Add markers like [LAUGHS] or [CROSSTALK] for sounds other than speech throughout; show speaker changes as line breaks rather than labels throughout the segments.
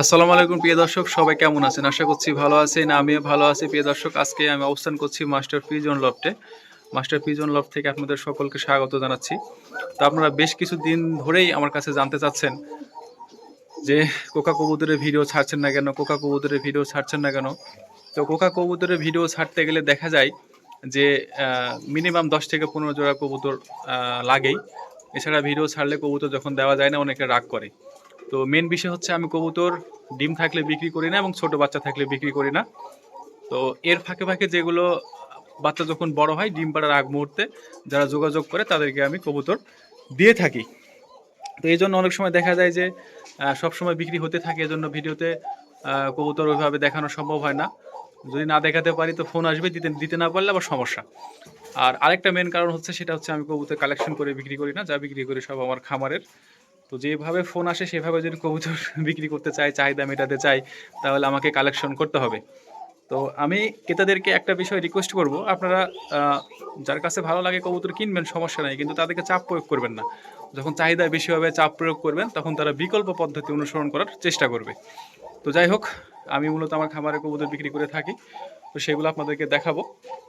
আসসালামু আলাইকুম, প্রিয় দর্শক। সবাই কেমন আছেন? আশা করছি ভালো আছেন, আমিও ভালো আছি। প্রিয় দর্শক, আজকে আমি অবস্থান করছি মাস্টার পিজন লফটে মাস্টার পিজন লফট থেকে আপনাদের সকলকে স্বাগত জানাচ্ছি। তো আপনারা বেশ কিছু দিন ধরেই আমার কাছে জানতে চাচ্ছেন যে কোকা কবুতরের ভিডিও ছাড়ছেন না কেন কোকা কবুতরের ভিডিও ছাড়ছেন না কেন? তো কোকা কবুতরের ভিডিও ছাড়তে গেলে দেখা যায় যে মিনিমাম দশ থেকে পনেরো জোড়া কবুতর লাগেই। এছাড়া ভিডিও ছাড়লে কবুতর যখন দেওয়া যায় না, অনেকে রাগ করে। তো মেন বিষয় হচ্ছে আমি কবুতর, ডিম থাকলে বিক্রি করি না এবং ছোট বাচ্চা থাকলে বিক্রি করি না। তো এর ফাঁকে ফাঁকে যেগুলো বাচ্চা যখন বড় হয়, ডিম পাড়ার আগ মুহূর্তে যারা যোগাযোগ করে তাদেরকে আমি কবুতর দিয়ে থাকি। তো এই জন্য অনেক সময় দেখা যায় যে সব সময় বিক্রি হতে থাকে, এজন্য ভিডিওতে কবুতর ওইভাবে দেখানো সম্ভব হয় না। যদি না দেখাতে পারি তো ফোন আসবে, দিতে দিতে না পারলে আবার সমস্যা। আর আরেকটা মেন কারণ হচ্ছে সেটা হচ্ছে আমি কবুতর কালেকশন করে বিক্রি করি না, যা বিক্রি করি সব আমার খামারের। তো যেভাবে ফোন আসে, সেভাবে যদি কবুতর [LAUGHS] বিক্রি করতে চাই চাহিদা মেটাতে চাই তাহলে আমাকে কালেকশন করতে হবে। তো আমি ক্রেতাদেরকে একটা বিষয় রিকোয়েস্ট করব। আপনারা যার কাছে ভালো লাগে কবুতর কিনবেন, সমস্যা নাই, কিন্তু তাদেরকে চাপ প্রয়োগ করবেন না। যখন চাহিদা বেশি হবে, চাপ প্রয়োগ করবেন, তখন তারা বিকল্প পদ্ধতি অনুসরণ করার চেষ্টা করবে। তো যাই হোক, আমি মূলত আমার খামারে কবুতর বিক্রি করে থাকি। তো সেগুলো আপনাদেরকে দেখাবো।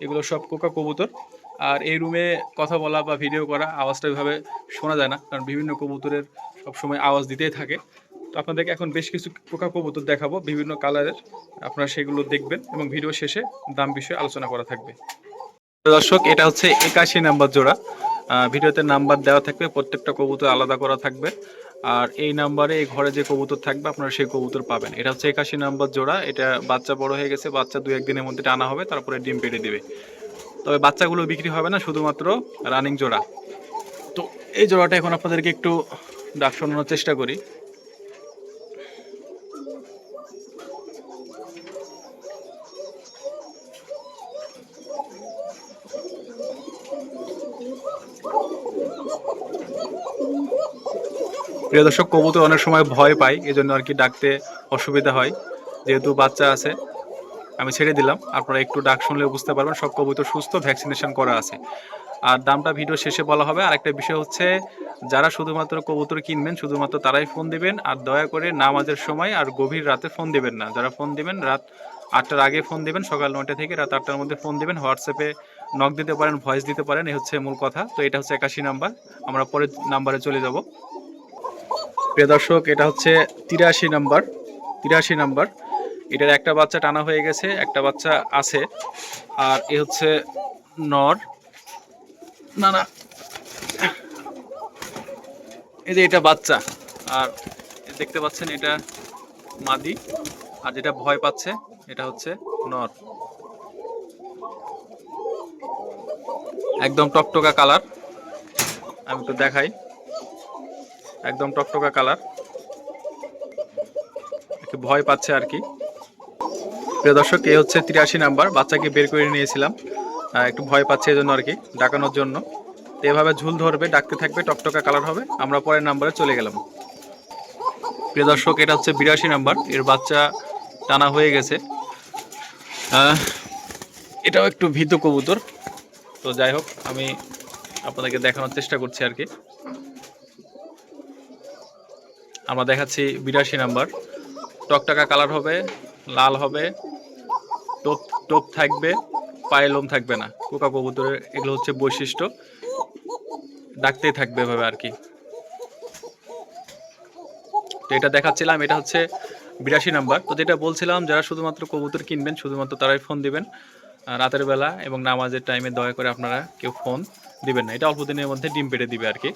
এগুলো সব কোকা কবুতর। আর এই রুমে কথা বলা বা ভিডিও করা আওয়াজটা ওইভাবে শোনা যায় না, কারণ বিভিন্ন কবুতরের সবসময় আওয়াজ দিতেই থাকে। তো আপনাদেরকে এখন বেশ কিছু পোকা কবুতর দেখাবো বিভিন্ন কালারের। আপনারা সেগুলো দেখবেন এবং ভিডিও শেষে দাম বিষয়ে আলোচনা করা থাকবে। দর্শক, এটা হচ্ছে একাশি নাম্বার জোড়া। ভিডিওতে নাম্বার দেওয়া থাকবে, প্রত্যেকটা কবুতর আলাদা করা থাকবে। আর এই নাম্বারে এই ঘরে যে কবুতর থাকবে, আপনারা সেই কবুতর পাবেন। এটা হচ্ছে একাশি নাম্বার জোড়া। এটা বাচ্চা বড় হয়ে গেছে, বাচ্চা দু একদিনের মধ্যে টানা হবে, তারপরে ডিম পেড়ে দেবে। তবে বাচ্চাগুলো বিক্রি হবে না, শুধুমাত্র রানিং জোড়া। তো এই জোড়াটা এখন আপনাদেরকে একটু ডাক শোনানোর চেষ্টা করি। প্রিয় দর্শক, কবুতর অনেক সময় ভয় পায়, এজন্য আর কি ডাকতে অসুবিধা হয়। যেহেতু বাচ্চা আছে, আমি ছেড়ে দিলাম। আপনারা একটু ডাক শুনলে বুঝতে পারবেন, সব কবুতর সুস্থ, ভ্যাকসিনেশন করা আছে। আর দামটা ভিডিও শেষে বলা হবে। আরেকটা বিষয় হচ্ছে, যারা শুধুমাত্র কবুতর কিনবেন, শুধুমাত্র তারাই ফোন দিবেন, আর দয়া করে নামাজের সময় আর গভীর রাতে ফোন দিবেন না। যারা ফোন দিবেন, রাত আটটার আগে ফোন দিবেন, সকাল নয়টা থেকে রাত আটটার মধ্যে ফোন দিবেন, হোয়াটসঅ্যাপে নক দিতে পারেন ভয়েস দিতে পারেন এই হচ্ছে মূল কথা। তো এটা হচ্ছে একাশি নাম্বার। আমরা পরের নাম্বারে চলে যাব। প্রিয় দর্শক, এটা হচ্ছে তিরাশি নাম্বার তিরাশি নাম্বার। এটার একটা বাচ্চা টানা হয়ে গেছে, একটা বাচ্চা আছে। আর এ হচ্ছে নর। না না। এই যে এটা বাচ্চা, আর দেখতে পাচ্ছেন এটা মাদি। আর যেটা ভয় পাচ্ছে, এটা হচ্ছে নর। একদম টকটকা কালার। আমি একটু দেখাই। একদম টকটকা কালার। একটু ভয় পাচ্ছে আর কি। প্রিয় দর্শক, এ হচ্ছে তিরাশি নাম্বার। বাচ্চাকে বের করে নিয়েছিলাম। একটু ভয় পাচ্ছে এই জন্য আর কি, ডাকানোর জন্য। তো এভাবে ঝুল ধরবে, ডাকতে থাকবে, টকটকা কালার হবে। আমরা পরের নাম্বারে চলে গেলাম। প্রিয় দর্শক, এটা হচ্ছে বিরাশি নাম্বার। এর বাচ্চা টানা হয়ে গেছে। এটাও একটু ভীত কবুতর। তো যাই হোক, আমি আপনাদেরকে দেখানোর চেষ্টা করছি আর কি। আমরা দেখাচ্ছি বিরাশি নাম্বার। টকটাকা কালার হবে, লাল হবে, টোপ টোপ থাকবে, পায়ে লোম থাকবে না। কোকা কবুতরের এগুলো হচ্ছে বৈশিষ্ট্য। ডাকতেই থাকবে এভাবে আর কি। তো এটা দেখাচ্ছিলাম, এটা হচ্ছে বিরাশি নাম্বার। তো যেটা বলছিলাম, যারা শুধুমাত্র কবুতর কিনবেন, শুধুমাত্র তারাই ফোন দিবেন। রাতের বেলা এবং নামাজের টাইমে দয়া করে আপনারা কেউ ফোন দিবেন না। এটা অল্প দিনের মধ্যে ডিম পেড়ে দিবে আর কি।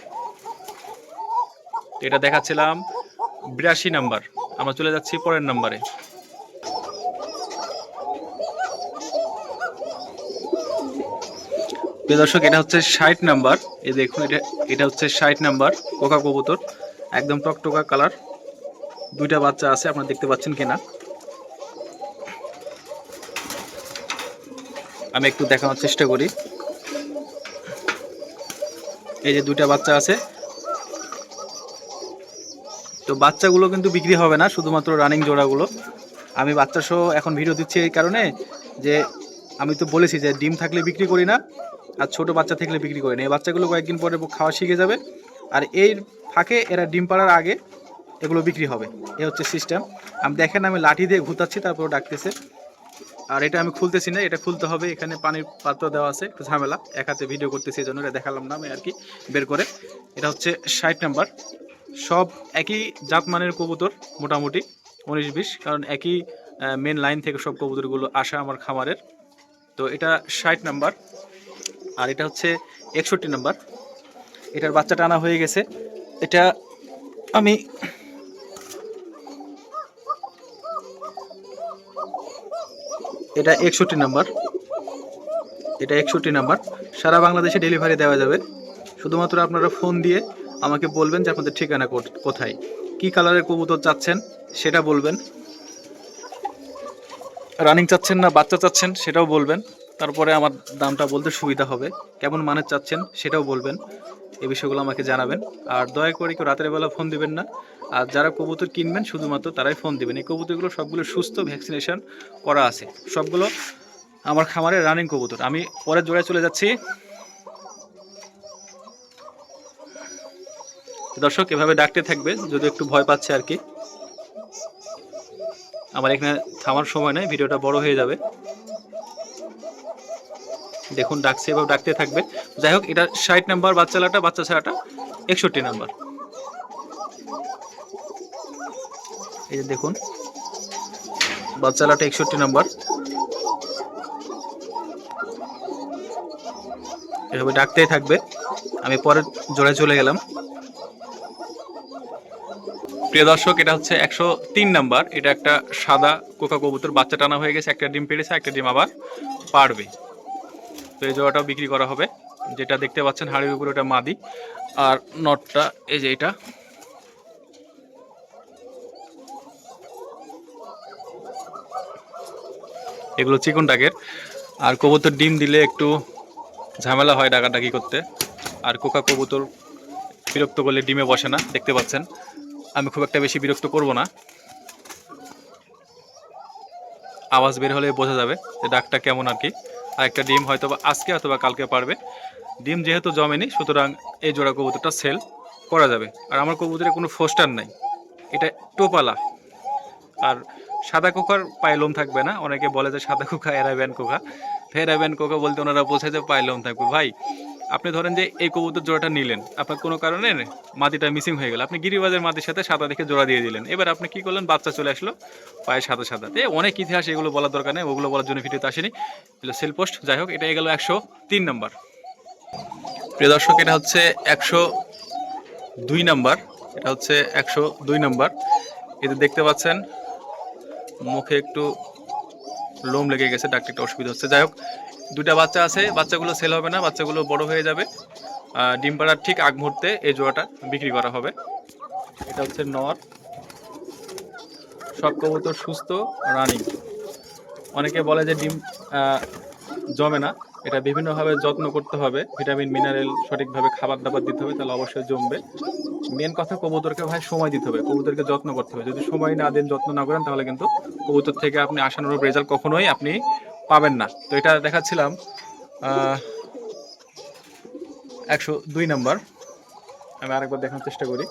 এটা দেখাচ্ছিলাম বিরাশি নাম্বার। আমরা চলে যাচ্ছি পরের নাম্বারে। দর্শক, এটা হচ্ছে ষাট নাম্বার। এই দেখুন, এটা এটা হচ্ছে ষাট নাম্বার কোকা কবুতর। একদম টকটকা কালার। দুইটা বাচ্চা আছে, আপনারা দেখতে পাচ্ছেন কিনা। আমি একটু দেখানোর চেষ্টা করি। এই যে দুইটা বাচ্চা আছে তো বাচ্চাগুলো কিন্তু বিক্রি হবে না, শুধুমাত্র রানিং জোড়াগুলো। আমি বাচ্চা সহ এখন ভিডিও দিচ্ছি এই কারণে যে আমি তো বলেছি যে ডিম থাকলে বিক্রি করি না, আর ছোট বাচ্চা থাকলে বিক্রি করি না। এই বাচ্চাগুলো কয়েকদিন পরে খাওয়া শিখে যাবে। আর এই ফাঁকে এরা ডিম পাড়ার আগে এগুলো বিক্রি হবে। এ হচ্ছে সিস্টেম আমি দেখেন, আমি লাঠি দিয়ে ঘুতাচ্ছি, তারপর ডাকতেছে। আর এটা আমি খুলতেছি না, এটা খুলতে হবে। এখানে পানির পাত্র দেওয়া আছে, একটু ঝামেলা। এক হাতে ভিডিও করতেছি, এই জন্য এটা দেখালাম না আমি আর কি, বের করে। এটা হচ্ছে ষাট নাম্বার সব একই জাতমানের কবুতর, মোটামুটি উনিশ বিশ, কারণ একই মেন লাইন থেকে সব কবুতরগুলো আসা আমার খামারের। তো এটা ষাট নাম্বার, আর এটা হচ্ছে একষট্টি নাম্বার। এটার বাচ্চাটা আনা হয়ে গেছে। এটা আমি এটা একষট্টি নাম্বার। এটা একষট্টি নাম্বার। সারা বাংলাদেশে ডেলিভারি দেওয়া যাবে। শুধুমাত্র আপনারা ফোন দিয়ে আমাকে বলবেন যে আপনাদের ঠিকানা কোথায়? কি কালারের কবুতর চাচ্ছেন? সেটা বলবেন। রানিং চাচ্ছেন না, বাচ্চা চাচ্ছেন, সেটাও বলবেন। তারপরে আমার দামটা বলতে সুবিধা হবে। কেমন মানের চাচ্ছেন, সেটাও বলবেন। এই বিষয়গুলো আমাকে জানাবেন। আর দয়া করে কেউ রাতের বেলা ফোন দিবেন না। আর যারা কবুতর কিনবেন, শুধুমাত্র তারাই ফোন দিবেন। এই কবুতরগুলো সবগুলো সুস্থ ভ্যাকসিনেশন করা আছে। সবগুলো আমার খামারে রানিং কবুতর। আমি পরের জোড়ায় চলে যাচ্ছি। দর্শক, এভাবে ডাকতে থাকবে, যদি একটু ভয় পাচ্ছে আর কি। আমার এখানে থামার সময় নেই, ভিডিওটা বড় হয়ে যাবে। দেখুন, ডাকছে, এভাবে ডাকতে থাকবে। যাই হোক, এটা ষাট নাম্বার বাচ্চালাটা, বাচ্চা ছাড়াটা একষট্টি নাম্বার। এই যে দেখুন, বাচ্চালাটা একষট্টি নাম্বার। এভাবে ডাকতেই থাকবে। আমি পরের জোড়ায় চলে গেলাম। প্রিয় দর্শক, এটা হচ্ছে একশো তিন নাম্বার। এটা একটা সাদা কোকা কবুতর, বাচ্চা টানা হয়ে গেছে, একটা ডিম পেড়েছে, একটা ডিম আবার পারবে। তো এই জোড়াটাও বিক্রি করা হবে। যেটা দেখতে পাচ্ছেন, হাড়ির উপরে ওটা মাদি। আর নটটা, এই যে এটা। এগুলো চিকন ডাকের আর কবুতর ডিম দিলে একটু ঝামেলা হয় ডাকাডাকি করতে। আর কোকা কবুতর বিরক্ত করলে ডিমে বসে না, দেখতে পাচ্ছেন। আমি খুব একটা বেশি বিরক্ত করব না। আওয়াজ বের হলে বোঝা যাবে যে ডাকটা কেমন আর কি। আর একটা ডিম হয়তো আজকে অথবা কালকে পারবে। ডিম যেহেতু জমেনি, সুতরাং এই জোড়া কবুতরটা সেল করা যাবে। আর আমার কবুতরে কোনো ফোস্টার নাই। এটা টোপালা। আর সাদা কোকার পায়ে লোম থাকবে না। অনেকে বলে যে সাদা কোকা এরাবিয়ান কোকা ফেরাবিয়ান কোকা বলতে ওনারা বোঝে যে পায়ে লোম থাকবে। ভাই আপনি ধরেন যে এই কবুতর জোড়াটা নিলেন, আপনার কোনো কারণে মাটিটা মিসিং হয়ে গেল। আপনি গিরিবাজের মাটির সাথে সাদা দেখে জোড়া দিয়ে দিলেন। এবার আপনি কি করলেন? বাচ্চা চলে আসলো পায়ে সাদা সাদা এ অনেক ইতিহাস এগুলো বলার দরকার নেই, ওগুলো বলার জন্য ভিডিওতে আসেনি। এগুলো পোস্ট যাই হোক, এটা গেল একশো তিন নম্বর। প্রিয় দর্শক, এটা হচ্ছে একশো দুই নাম্বার। এটা হচ্ছে একশো দুই নাম্বার। এতে দেখতে পাচ্ছেন, মুখে একটু লোম লেগে গেছে ডাক্তার একটা অসুবিধা হচ্ছে। যাই হোক দুটা বাচ্চা আছে, বাচ্চাগুলো সেল হবে না, বাচ্চাগুলো বড় হয়ে যাবে। ডিম পাড়ার ঠিক আগ মুহূর্তে এই জোড়াটা বিক্রি করা হবে। এটা হচ্ছে নর। সব কবুতর সুস্থ রানিং অনেকে বলে যে ডিম জমে না। এটা বিভিন্নভাবে যত্ন করতে হবে। ভিটামিন, মিনারেল, সঠিকভাবে খাবার দাবার দিতে হবে, তাহলে অবশ্যই জমবে। মেন কথা কবুতরকে ভাই সময় দিতে হবে। কবুতরকে যত্ন করতে হবে। যদি সময় না দেন, যত্ন না করেন, তাহলে কিন্তু কবুতর থেকে আপনি আশানুরূপ রেজাল্ট কখনোই আপনি পাবেন না। তো এটা দেখাচ্ছিলাম একশো দুই নম্বর। আমি আরেকবার দেখানোর চেষ্টা করি।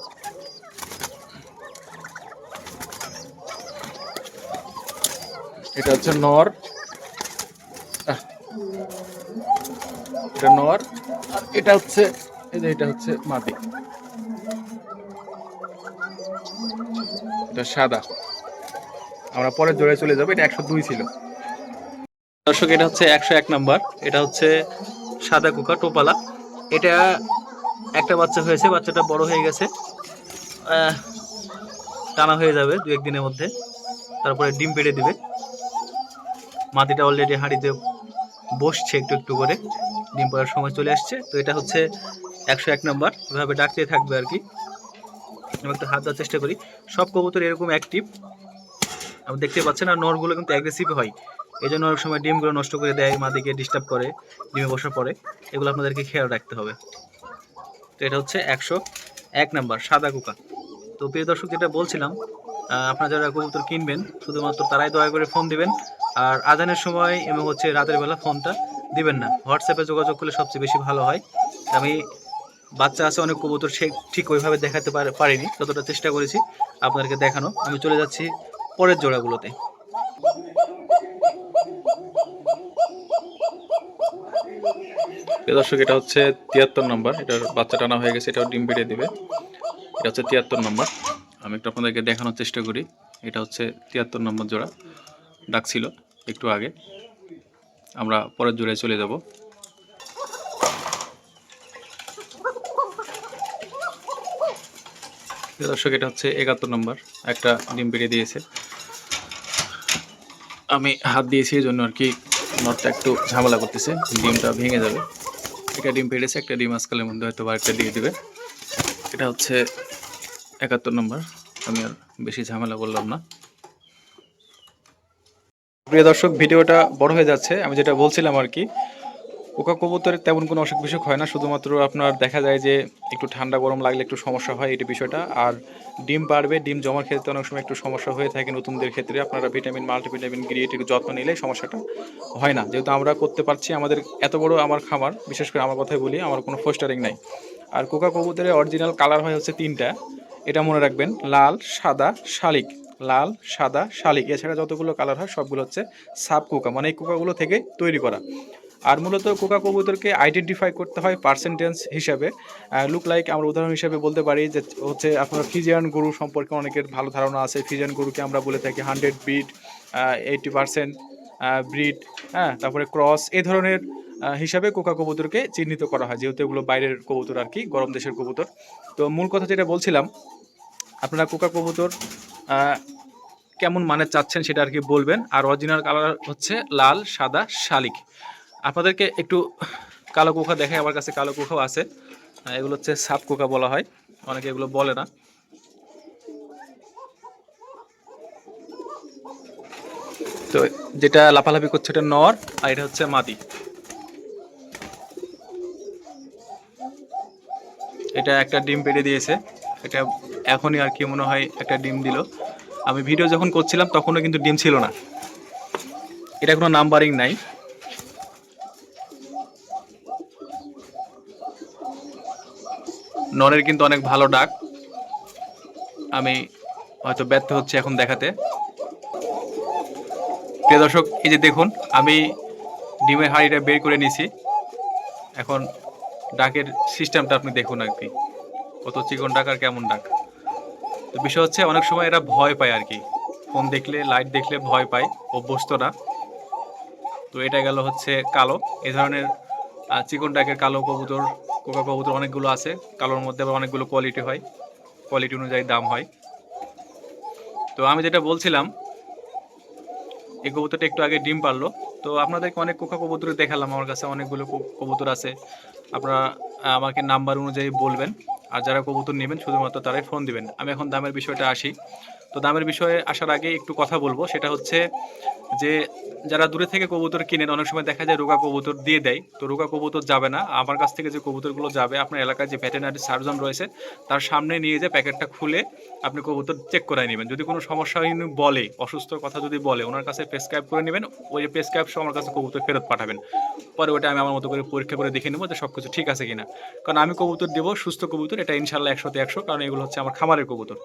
এটা হচ্ছে নর। এটা নর, এটা হচ্ছে, এই যে এটা হচ্ছে মাটি। এটা সাদা। আমরা পরের জোড়ে চলে যাব, এটা একশো দুই ছিল। দর্শক, এটা হচ্ছে একশো এক নাম্বার, এটা হচ্ছে সাদা কুকা টোপালা। এটা একটা বাচ্চা হয়েছে, বাচ্চাটা বড় হয়ে গেছে। টানা হয়ে যাবে দু একদিনের মধ্যে। তারপরে ডিম পেড়ে দিবে। মাটিটা অলরেডি হাঁড়িতে বসছে একটু একটু করে। ডিম পড়ার সময় চলে আসছে। তো এটা হচ্ছে একশো এক নম্বর। এভাবে ডাকতে থাকবে আর কি। আমি একটু হাত দেওয়ার চেষ্টা করি। সব কবুতর এরকম অ্যাক্টিভ আপনি দেখতে পাচ্ছেন আর নরগুলো কিন্তু অ্যাগ্রেসিভ হয়। এই জন্য অনেক সময় ডিমগুলো নষ্ট করে দেয়, মাদিকে ডিস্টার্ব করে, ডিমে বসার পরে। এগুলো আপনাদেরকে খেয়াল রাখতে হবে। তো এটা হচ্ছে একশো এক নাম্বার, সাদা কুকা। তো প্রিয় দর্শক, যেটা বলছিলাম আপনারা যারা কবুতর কিনবেন, শুধুমাত্র তারাই দয়া করে ফোন দিবেন। আর আজানের সময় এবং হচ্ছে রাতের বেলা ফোনটা দিবেন না। হোয়াটসঅ্যাপে যোগাযোগ করলে সবচেয়ে বেশি ভালো হয়। আমি বাচ্চা আছে, অনেক কবুতর, সে ঠিক ওইভাবে দেখাতে পারে- পারিনি যতটা চেষ্টা করেছি আপনাদেরকে দেখানো আমি চলে যাচ্ছি পরের জোড়াগুলোতে। দর্শক, এটা হচ্ছে তিয়াত্তর নম্বর। এটার বাচ্চা টানা হয়ে গেছে, এটাও ডিম পেটে দিবে। এটা হচ্ছে তিয়াত্তর নম্বর। আমি একটু আপনাদেরকে দেখানোর চেষ্টা করি। এটা হচ্ছে তিয়াত্তর নম্বর জোড়া। ডাকছিল একটু আগে। আমরা পরের জোড়ায় চলে যাব। দর্শক, এটা হচ্ছে একাত্তর নম্বর। একটা ডিম পেড়ে দিয়েছে। আমি হাত দিয়েছি এই জন্য আর কি নটটা একটু ঝামেলা করতেছে। ডিমটা ভেঙে যাবে। একটা ডিম পেড়েছে একটা ডিম আজকালের মধ্যে হয়তো বা একটা দিয়ে দিবে। এটা হচ্ছে একাত্তর নম্বর। আমি আর বেশি ঝামেলা করলাম না। প্রিয় দর্শক, ভিডিওটা বড় হয়ে যাচ্ছে। আমি যেটা বলছিলাম আর কি পোকা কবুতরের তেমন কোনো অসুখ বিসুখ হয় না, শুধুমাত্র আপনার দেখা যায় যে একটু ঠান্ডা গরম লাগলে একটু সমস্যা হয় এটি বিষয়টা। আর ডিম পারবে ডিম জমার ক্ষেত্রে অনেক সময় একটু সমস্যা হয়ে থাকে নতুনদের ক্ষেত্রে। আপনারা ভিটামিন, মাল্টিভিটামিন একটু যত্ন নিলে সমস্যাটা হয় না। যেহেতু আমরা করতে পারছি আমাদের এত বড় আমার খামার, বিশেষ করে আমার কথাই বলি, আমার কোনো ফোস্টারিং নাই। আর কোকা কবুতরের অরিজিনাল কালার হয় হচ্ছে তিনটা, এটা মনে রাখবেন, লাল, সাদা, শালিক। লাল, সাদা, শালিক। এছাড়া যতগুলো কালার হয়, সবগুলো হচ্ছে সাব কোকা মানে এই কোকাগুলো থেকে তৈরি করা। আর মূলত কোকা কবুতরকে আইডেন্টিফাই করতে হয় পার্সেন্টেজ হিসাবে। লুক লাইক আমরা উদাহরণ হিসাবে বলতে পারি যে হচ্ছে আপনার ফিজিয়ান গরু সম্পর্কে অনেকের ভালো ধারণা আছে। ফিজিয়ান গরুকে আমরা বলে থাকি hundred breed eighty percent breed হ্যাঁ তারপরে ক্রস এই ধরনের হিসাবে কোকা কবুতরকে চিহ্নিত করা হয়, যেহেতু এগুলো বাইরের কবুতর আর কি, গরম দেশের কবুতর। তো মূল কথা যেটা বলছিলাম, আপনারা কোকা কবুতর কেমন মানের চাচ্ছেন সেটা আর কি বলবেন। আর অরিজিনাল কালার হচ্ছে লাল, সাদা, শালিক। আপনাদেরকে একটু কালো কোকা দেখায় আমার কাছে কালো কোকাও আছে। এগুলো হচ্ছে সাপ কোকা বলা হয়। অনেকে এগুলো বলে না। তো যেটা লাফালাফি করছে এটা নর, আর এটা হচ্ছে মাদি। এটা একটা ডিম পেড়ে দিয়েছে। এটা এখনই আর কি মনে হয় একটা ডিম দিল। আমি ভিডিও যখন করছিলাম, তখনও কিন্তু ডিম ছিল না। এটা কোনো নাম্বারিং নাই। ননের কিন্তু অনেক ভালো ডাক। আমি হয়তো ব্যর্থ হচ্ছে এখন দেখাতে। প্রিয় দর্শক, এই যে দেখুন, আমি ডিমের হাঁড়িটা বের করে নিয়েছি। এখন ডাকের সিস্টেমটা আপনি দেখুন আর কি। কত চিকন ডাক আর কেমন ডাক। তো বিষয় হচ্ছে অনেক সময় এরা ভয় পায় আর কি। ফোন দেখলে লাইট দেখলে ভয় পায় অভ্যস্ত না তো এটা গেল হচ্ছে কালো। এ ধরনের চিকন ডাকের কালো কবুতর, কোকা কবুতর অনেকগুলো আছে। কালোর মধ্যে আবার অনেকগুলো কোয়ালিটি হয়। কোয়ালিটি অনুযায়ী দাম হয়। তো আমি যেটা বলছিলাম, এই কবুতরটা একটু আগে ডিম পারল। তো আপনাদেরকে অনেক কোকা কবুতর দেখালাম। আমার কাছে অনেকগুলো কব- কবুতর আছে। আপনারা আমাকে নাম্বার অনুযায়ী বলবেন। আর যারা কবুতর নেবেন, শুধুমাত্র তারাই ফোন দিবেন। আমি এখন দামের বিষয়টা আসি। তো দামের বিষয়ে আসার আগে একটু কথা বলব। সেটা হচ্ছে যে, যারা দূরে থেকে কবুতর কিনেন, অনেক সময় দেখা যায় রোগা কবুতর দিয়ে দেয়। তো রোগা কবুতর যাবে না। আমার কাছ থেকে যে কবুতরগুলো যাবে, আপনার এলাকায় যে ভেটেনারি সার্জন রয়েছে, তার সামনে নিয়ে যে প্যাকেটটা খুলে আপনি কবুতর চেক করে নেবেন। যদি কোনো সমস্যা বলে, অসুস্থ কথা যদি বলে, ওনার কাছে প্রেসক্রাইব করে নেবেন। ওই প্রেসক্রাইব সহ আমার কাছে কবুতর ফেরত পাঠাবেন। পরে ওটা আমি আমার মতো করে পরীক্ষা করে দেখে নেব যে সব কিছু ঠিক আছে কিনা। কারণ আমি কবুতর দেবো, সুস্থ কবুতর এটা ইনশাল্লাহ একশোতে একশো, কারণ এগুলো হচ্ছে আমার খামারের কবুতর।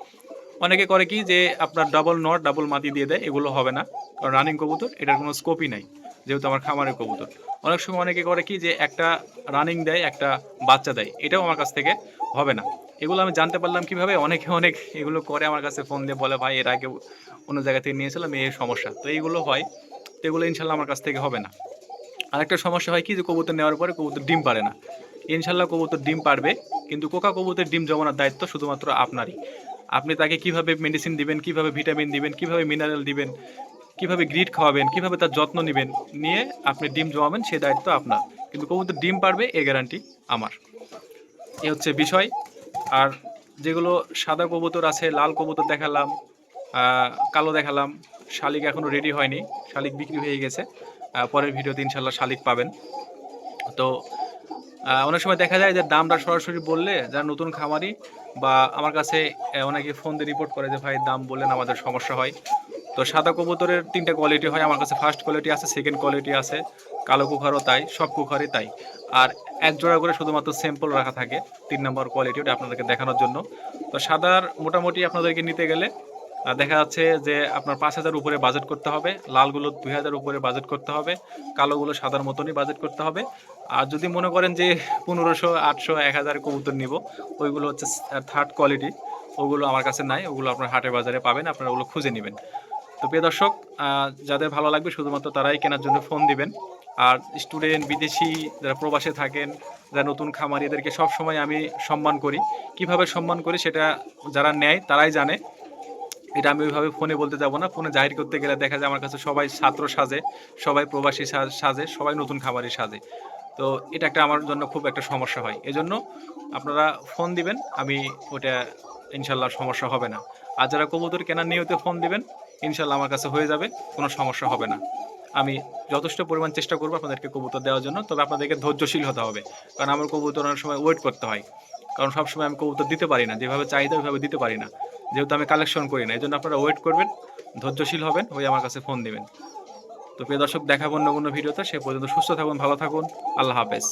অনেকে করে কি যে আপনার ডাবল নট ডাবল মাটি দিয়ে দেয়, এগুলো হবে না, কারণ রানিং কবুতর, এটার কোনো স্কোপই নাই, যেহেতু আমার খামারের কবুতর। অনেক সময় অনেকে করে কি যে একটা রানিং দেয়, একটা বাচ্চা দেয়, এটাও আমার কাছ থেকে হবে না। এগুলো আমি জানতে পারলাম কীভাবে, অনেকে, অনেক এগুলো করে আমার কাছে ফোন দিয়ে বলে, ভাই, এর আগে অন্য জায়গা থেকে নিয়েছিলাম এই সমস্যা। তো এইগুলো হয়, তো এগুলো ইনশাল্লাহ আমার কাছ থেকে হবে না। আরেকটা সমস্যা হয় কি যে কবুতর নেওয়ার পরে কবুতর ডিম পারে না। ইনশাল্লাহ কবুতর ডিম পারবে, কিন্তু কোকা কবুতর ডিম জমানোর দায়িত্ব শুধুমাত্র আপনারই। আপনি তাকে কীভাবে মেডিসিন দিবেন, কীভাবে ভিটামিন দিবেন, কীভাবে মিনারেল দিবেন, কীভাবে গ্রিড খাওয়াবেন, কীভাবে তার যত্ন নেবেন, নিয়ে আপনি ডিম জমাবেন সেই দায়িত্ব আপনার। কিন্তু কবুতর ডিম পারবে এই গ্যারান্টি আমার। এ হচ্ছে বিষয়। আর যেগুলো সাদা কবুতর আছে, লাল কবুতর দেখালাম কালো দেখালাম, শালিক এখনও রেডি হয়নি, শালিক বিক্রি হয়ে গেছে। পরের ভিডিওতে ইনশাল্লাহ শালিক পাবেন। তো অনেক সময় দেখা যায় যে দামটা সরাসরি বললে যারা নতুন খামারি বা আমার কাছে অনেকে ফোন দিয়ে রিপোর্ট করে যে, ভাই, দাম বললেন, আমাদের সমস্যা হয়। তো সাদা কবুতরের তিনটা কোয়ালিটি হয়। আমার কাছে ফার্স্ট কোয়ালিটি আছে সেকেন্ড কোয়ালিটি আছে। কালো কুখারও তাই, সব কুখারই তাই। আর এক জোড়া করে শুধুমাত্র স্যাম্পল রাখা থাকে, তিন নম্বর কোয়ালিটি ওটা আপনাদেরকে দেখানোর জন্য। তো সাদার মোটামুটি আপনাদেরকে নিতে গেলে দেখা যাচ্ছে যে আপনার পাঁচ হাজার উপরে বাজেট করতে হবে, লালগুলো দুই হাজার উপরে বাজেট করতে হবে, কালোগুলো সাদার মতনই বাজেট করতে হবে। আর যদি মনে করেন যে পনেরোশো, আটশো, এক হাজার কবুতর নিব, ওইগুলো হচ্ছে থার্ড কোয়ালিটি ওগুলো আমার কাছে নাই, ওগুলো আপনার হাটে বাজারে পাবেন, আপনারা ওগুলো খুঁজে নেবেন। তো প্রিয় দর্শক যাদের ভালো লাগবে, শুধুমাত্র তারাই কেনার জন্য ফোন দিবেন। আর স্টুডেন্ট বিদেশি যারা প্রবাসে থাকেন, যারা নতুন খামারি, এদেরকে সবসময় আমি সম্মান করি। কীভাবে সম্মান করি সেটা যারা নেয়, তারাই জানে। এটা আমি ওইভাবে ফোনে বলতে যাব না। ফোনে জাহির করতে গেলে দেখা যায় আমার কাছে সবাই ছাত্র সাজে, সবাই প্রবাসী সাজে, সবাই নতুন খাবারই সাজে। তো এটা একটা আমার জন্য খুব একটা সমস্যা হয়। এজন্য আপনারা ফোন দিবেন, আমি ওটা ইনশাল্লাহ সমস্যা হবে না। আর যারা কবুতর কেনার নিয়তে ফোন দিবেন, ইনশাল্লাহ আমার কাছে হয়ে যাবে, কোনো সমস্যা হবে না। আমি যথেষ্ট পরিমাণ চেষ্টা করব আপনাদেরকে কবুতর দেওয়ার জন্য, তবে আপনাদেরকে ধৈর্যশীল হতে হবে। কারণ আমার কবুতর অনেক সময় ওয়েট করতে হয়। কারণ সবসময় আমি কবুতর দিতে পারি না, যেভাবে চাহিদা ওইভাবে দিতে পারি না। যেহেতু আমি কালেকশন করি না, এই জন্য আপনারা ওয়েট করবেন, ধৈর্যশীল হবেন, ওই আমার কাছে ফোন দিবেন। তো প্রিয় দর্শক, দেখাবো অন্য কোনো ভিডিওতে, সে পর্যন্ত সুস্থ থাকুন, ভালো থাকুন, আল্লাহ হাফেজ।